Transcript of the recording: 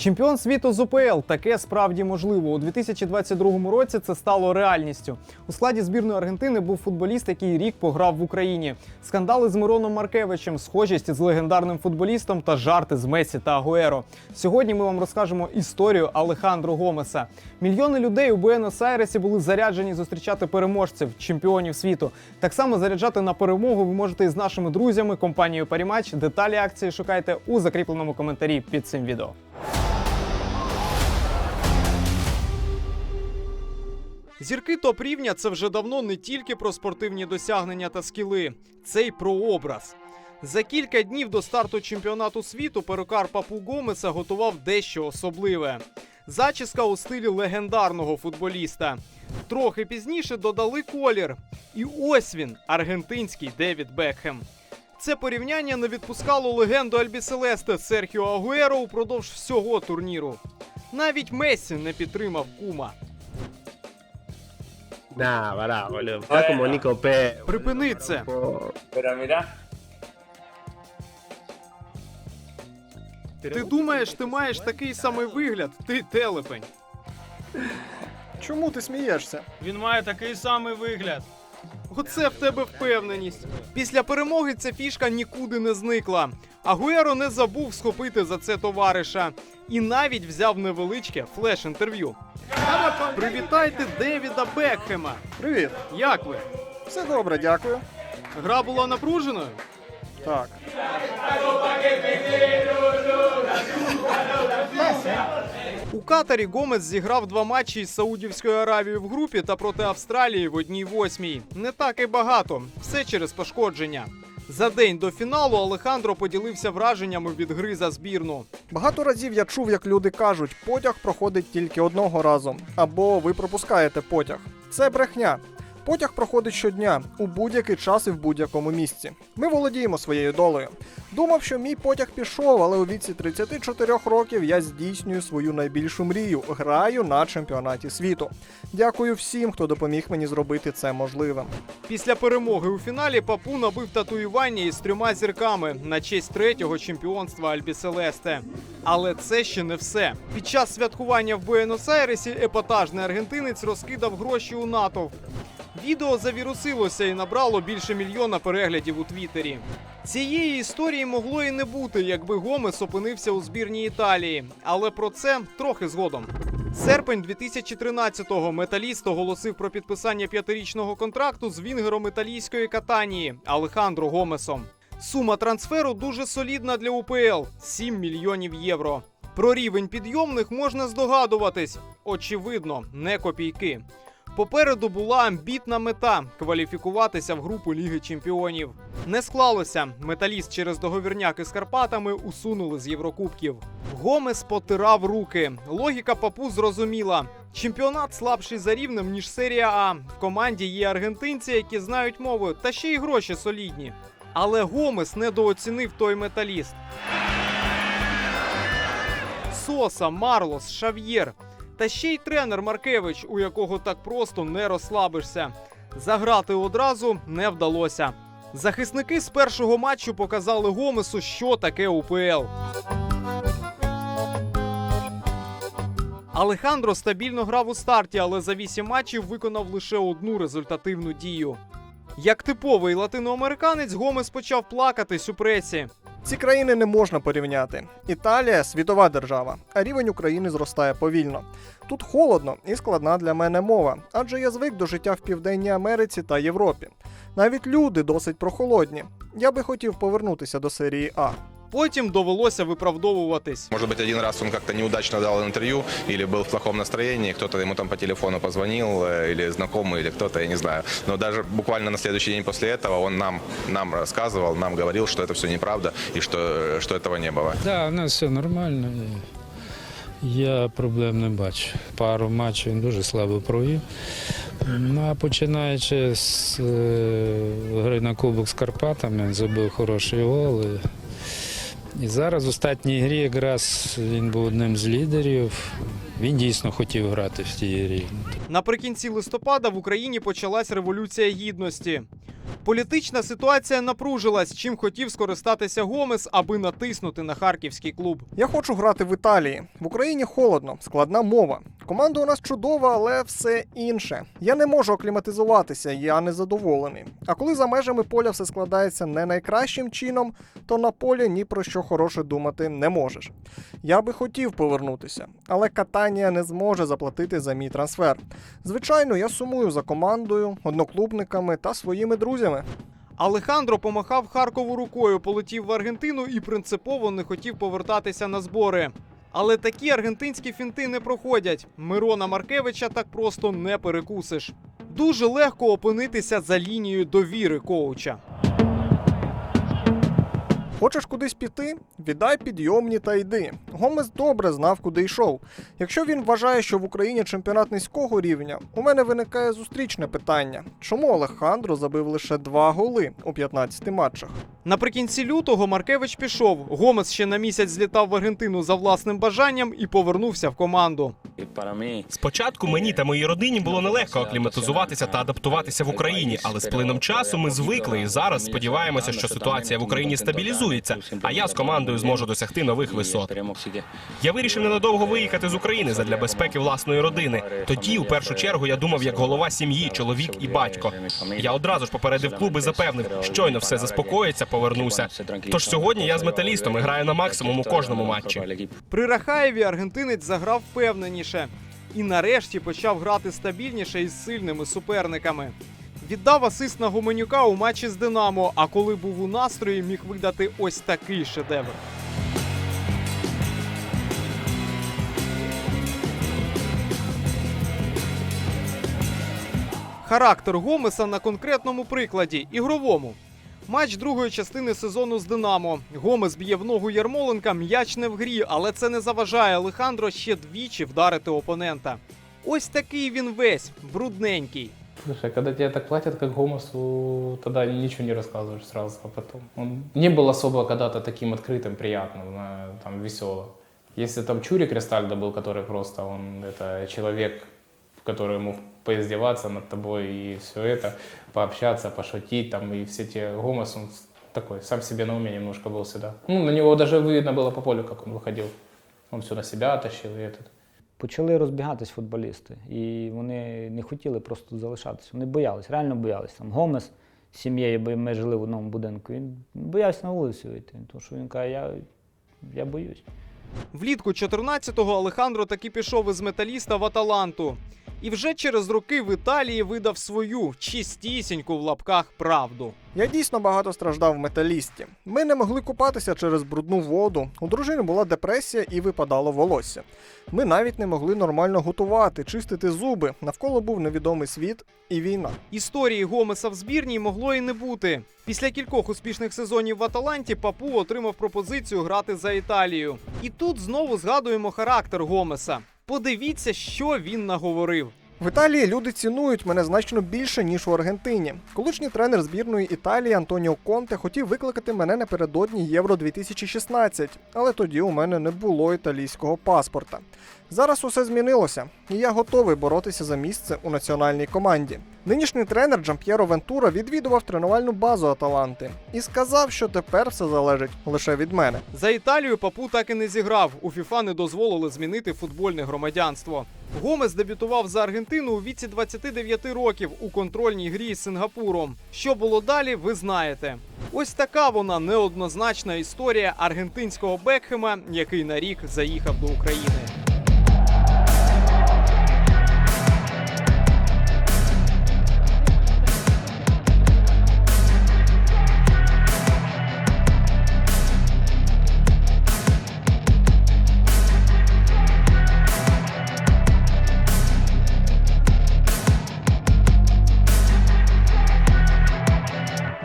Чемпіон світу з УПЛ таке справді можливо. У 2022 році це стало реальністю. У складі збірної Аргентини був футболіст, який рік пограв в Україні. Скандали з Мироном Маркевичем, схожість з легендарним футболістом та жарти з Месі та Агуеро. Сьогодні ми вам розкажемо історію Алехандро Гомеса. Мільйони людей у Буенос-Айресі були заряджені зустрічати переможців, чемпіонів світу. Так само заряджати на перемогу ви можете із нашими друзями, компанією Парімач. Деталі акції шукайте у закріпленому коментарі під цим відео. Зірки топ рівня це вже давно не тільки про спортивні досягнення та скіли, це й про образ. За кілька днів до старту чемпіонату світу перукар Папу Гомеса готував дещо особливе. Зачіска у стилі легендарного футболіста. Трохи пізніше додали колір. І ось він, аргентинський Девід Бекхем. Це порівняння не відпускало легенду Альбіселесте Серхіо Агуеро упродовж всього турніру. Навіть Мессі не підтримав кума. Nah, pará, boludo. Está como Nico P. Припини це. Pero mirá, Ти думаєш, ти маєш такий самий вигляд? Ти телепень. Чому ти смієшся? Він має такий самий вигляд. Оце в тебе впевненість. Після перемоги ця фішка нікуди не зникла. Агуеро не забув схопити за це товариша і навіть взяв невеличке флеш-інтерв'ю. Привітайте Девіда Бекхема. Привіт. Як ви? Все добре, дякую. Гра була напруженою? Так. У Катарі Гомес зіграв два матчі із Саудівською Аравією в групі та проти Австралії в одній восьмій. Не так і багато, все через пошкодження. За день до фіналу Алехандро поділився враженнями від гри за збірну. Багато разів я чув, як люди кажуть, потяг проходить тільки одного разу, або ви пропускаєте потяг. Це брехня. Потяг проходить щодня, у будь-який час і в будь-якому місці. Ми володіємо своєю долею. Думав, що мій потяг пішов, але у віці 34 років я здійснюю свою найбільшу мрію граю на чемпіонаті світу. Дякую всім, хто допоміг мені зробити це можливим. Після перемоги у фіналі Папу набив татуювання із трьома зірками на честь третього чемпіонства Альбіселесте. Але це ще не все. Під час святкування в Буенос-Айресі епатажний аргентинець розкидав гроші у натовп. Відео завірусилося і набрало більше мільйона переглядів у Твіттері. Цієї історії могло і не бути, якби Гомес опинився у збірній Італії. Але про це трохи згодом. Серпень 2013-го металіст оголосив про підписання п'ятирічного контракту з вінгером італійської катанії Алехандро Гомесом. Сума трансферу дуже солідна для УПЛ 7 мільйонів євро. Про рівень підйомних можна здогадуватись. Очевидно, не копійки. Попереду була амбітна мета кваліфікуватися в групу Ліги Чемпіонів. Не склалося. Металіст через договірняки з Карпатами усунули з Єврокубків. Гомес потирав руки. Логіка папу зрозуміла. Чемпіонат слабший за рівнем, ніж серія А. В команді є аргентинці, які знають мову, та ще й гроші солідні. Але Гомес недооцінив той металіст. Соса, Марлос, Шав'єр. Та ще й тренер Маркевич, у якого так просто не розслабишся. Заграти одразу не вдалося. Захисники з першого матчу показали Гомесу, що таке УПЛ. Алехандро стабільно грав у старті, але за 8 матчів виконав лише одну результативну дію. Як типовий латиноамериканець, Гомес почав плакатись у пресі. Ці країни не можна порівняти. Італія світова держава, а рівень України зростає повільно. Тут холодно і складна для мене мова, адже я звик до життя в Південній Америці та Європі. Навіть люди досить прохолодні. Я би хотів повернутися до серії А. Потім довелося виправдовуватись. Может быть, один раз он как-то неудачно дал интервью или был в плохом настроении, кто-то ему там по телефону позвонил, э, или знакомый, или кто-то, я не знаю. Но даже буквально на следующий день после этого он нам, нам рассказывал, нам говорил, что это все неправда и что, э, что этого не было. Да, у нас все нормально. і Я проблем не бачу. Пару матчів він дуже слабо провів. Ну а починаючи з е, гри на Кубок з Карпатами, він забив хороший гол. І, і зараз в останній грі якраз він був одним з лідерів. Він дійсно хотів грати в цій грі. Наприкінці листопада в Україні почалась революція гідності. Політична ситуація напружилась, чим хотів скористатися Гомес, аби натиснути на харківський клуб. Я хочу грати в Італії. В Україні холодно, складна мова. Команда у нас чудова, але все інше. Я не можу акліматизуватися, я незадоволений. А коли за межами поля все складається не найкращим чином, то на полі ні про що хороше думати не можеш. Я би хотів повернутися, але Катанія не зможе заплатити за мій трансфер. Звичайно, я сумую за командою, одноклубниками та своїми друзями. Алехандро помахав Харкову рукою, полетів в Аргентину і принципово не хотів повертатися на збори. Але такі аргентинські фінти не проходять. Мирона Маркевича так просто не перекусиш. Дуже легко опинитися за лінією довіри коуча. Хочеш кудись піти? Віддай підйомні та йди. Гомес добре знав, куди йшов. Якщо він вважає, що в Україні чемпіонат низького рівня, у мене виникає зустрічне питання: чому Олександро забив лише два голи у 15 матчах? Наприкінці лютого Маркевич пішов. Гомес ще на місяць злітав в Аргентину за власним бажанням і повернувся в команду. Спочатку мені та моїй родині було нелегко акліматизуватися та адаптуватися в Україні, але з плином часу ми звикли і зараз сподіваємося, що ситуація в Україні стабілізується, а я з командою зможу досягти нових висот. Я вирішив ненадовго виїхати з України задля безпеки власної родини. Тоді, у першу чергу, я думав як голова сім'ї, чоловік і батько. Я одразу ж попередив клуб і запевнив, щойно все заспокоїться, повернуся. Тож сьогодні я з металістом і граю на максимум у кожному матчі. При Рахаєві аргентинець заграв впевненіше і нарешті почав грати стабільніше із сильними суперниками. Віддав асист на Гуменюка у матчі з Динамо, а коли був у настрої, міг видати ось такий шедевр. Характер Гомеса на конкретному прикладі ігровому. Матч другої частини сезону з Динамо. Гомес б'є в ногу Ярмоленка, м'яч не в грі, але це не заважає Алехандро ще двічі вдарити опонента. Ось такий він весь брудненький. Слушай, когда тебе так платят, как Гомосу, тогда ничего не рассказываешь сразу, а потом. Он не был особо когда-то таким открытым, приятным, на- там, веселым. Если там Чури Кристальдо был, который просто, он, это человек, который мог поиздеваться над тобой и все это, пообщаться, пошутить, там, и все те Гомос, он такой, сам себе на уме немножко был всегда. Ну, на него даже видно было по полю, как он выходил. Он все на себя тащил и этот. Почали розбігатись футболісти, і вони не хотіли просто залишатися. Вони боялись, реально боялись. Там Гомес з сім'єю, бо ми жили в одному будинку. Він боявся на вулицю вийти, тому що він каже, я, я боюсь. Влітку 14-го Алехандро таки пішов із металіста в Аталанту. І вже через роки в Італії видав свою чистісіньку в лапках правду. Я дійсно багато страждав в металісті. Ми не могли купатися через брудну воду. У дружини була депресія і випадало волосся. Ми навіть не могли нормально готувати, чистити зуби. Навколо був невідомий світ і війна. Історії Гомеса в збірній могло і не бути. Після кількох успішних сезонів в Аталанті Папу отримав пропозицію грати за Італію. І тут знову згадуємо характер Гомеса. Подивіться, що він наговорив. В Італії люди цінують мене значно більше, ніж у Аргентині. Колишній тренер збірної Італії Антоніо Конте хотів викликати мене напередодні Євро 2016, але тоді у мене не було італійського паспорта. Зараз усе змінилося, і я готовий боротися за місце у національній команді. Нинішній тренер Джамп'єро Вентура відвідував тренувальну базу Аталанти і сказав, що тепер все залежить лише від мене. За Італію Папу так і не зіграв. У ФІФА не дозволили змінити футбольне громадянство. Гомес дебютував за Аргентину у віці 29 років у контрольній грі з Сингапуром. Що було далі, ви знаєте. Ось така вона неоднозначна історія аргентинського Бекхема, який на рік заїхав до України.